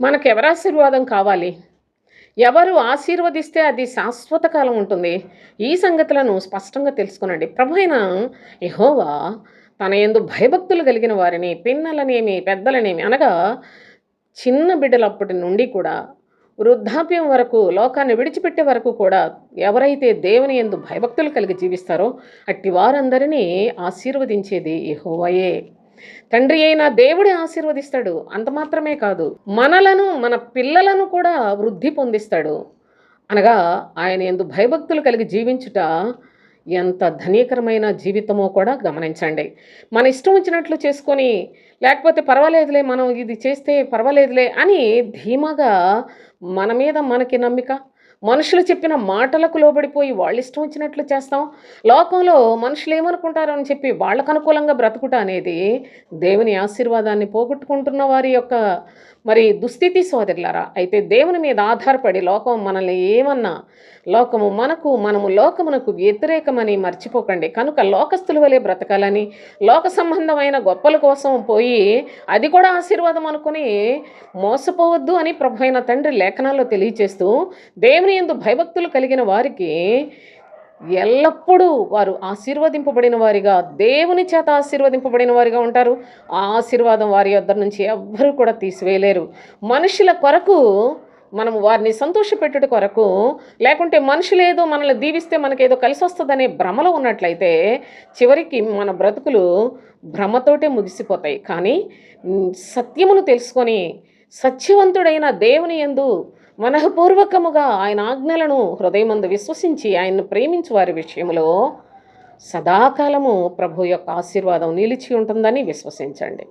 మనకు ఎవరి ఆశీర్వాదం కావాలి? ఎవరు ఆశీర్వదిస్తే అది శాశ్వత కాలం ఉంటుంది. ఈ సంగతులను స్పష్టంగా తెలుసుకునండి. ప్రభు అయిన యహోవా తన ఎందు భయభక్తులు కలిగిన వారిని పిన్నలనేమి పెద్దలనేమి అనగా చిన్న బిడ్డలప్పటి నుండి కూడా వృద్ధాప్యం వరకు లోకాన్ని విడిచిపెట్టే వరకు కూడా ఎవరైతే దేవుని ఎందు భయభక్తులు కలిగి జీవిస్తారో అట్టి వారందరినీ ఆశీర్వదించేది యహోవయే. తండ్రి అయిన దేవుడే ఆశీర్వదిస్తాడు. అంత మాత్రమే కాదు మనలను మన పిల్లలను కూడా వృద్ధి పొందిస్తాడు. అనగా ఆయన ఎందు భయభక్తులు కలిగి జీవించుట ఎంత ధనీకరమైన జీవితమో కూడా గమనించండి. మన ఇష్టం వచ్చినట్లు చేసుకొని లేకపోతే పర్వాలేదులే మనం ఇది చేస్తే పర్వాలేదులే అని ధీమాగా మన మీద మనకి నమ్మిక మనుషులు చెప్పిన మాటలకు లోబడిపోయి వాళ్ళు ఇష్టం వచ్చినట్లు చేస్తాం. లోకంలో మనుషులు ఏమనుకుంటారు అని చెప్పి వాళ్ళకు అనుకూలంగా బ్రతుకుట అనేది దేవుని ఆశీర్వాదాన్ని పోగొట్టుకుంటున్న వారి యొక్క మరి దుస్థితి సోదరులారా అయితే దేవుని మీద ఆధారపడి లోకం మనల్ని ఏమన్నా లోకము మనకు మనము లోకమునకు వ్యతిరేకమని మర్చిపోకండి. కనుక లోకస్తుల వలె బ్రతకాలని లోక సంబంధమైన గొప్పల కోసం పోయి అది కూడా ఆశీర్వాదం అనుకుని మోసపోవద్దు అని ప్రభు అయిన తండ్రి లేఖనాల్లో తెలియచేస్తూ దేవుని ఎందు భయభక్తులు కలిగిన వారికి ఎల్లప్పుడూ వారు ఆశీర్వదింపబడిన వారిగా దేవుని చేత ఆశీర్వదింపబడిన వారిగా ఉంటారు. ఆ ఆశీర్వాదం వారి యొద్ద నుంచి ఎవ్వరూ కూడా తీసివేయలేరు. మనుషుల కొరకు మనం వారిని సంతోషపెట్టుట కొరకు లేకుంటే మనుషులేదో మనల్ని దీవిస్తే మనకేదో కలిసి వస్తుందనే భ్రమలో ఉన్నట్లయితే చివరికి మన బ్రతుకులు భ్రమతోటే ముగిసిపోతాయి. కానీ సత్యమును తెలుసుకొని సత్యవంతుడైన దేవుని యందు మనఃపూర్వకముగా ఆయన ఆజ్ఞలను హృదయమందు విశ్వసించి ఆయన్ను ప్రేమించు వారి విషయంలో సదాకాలము ప్రభు యొక్క ఆశీర్వాదం నిలిచి ఉంటుందని విశ్వసించండి.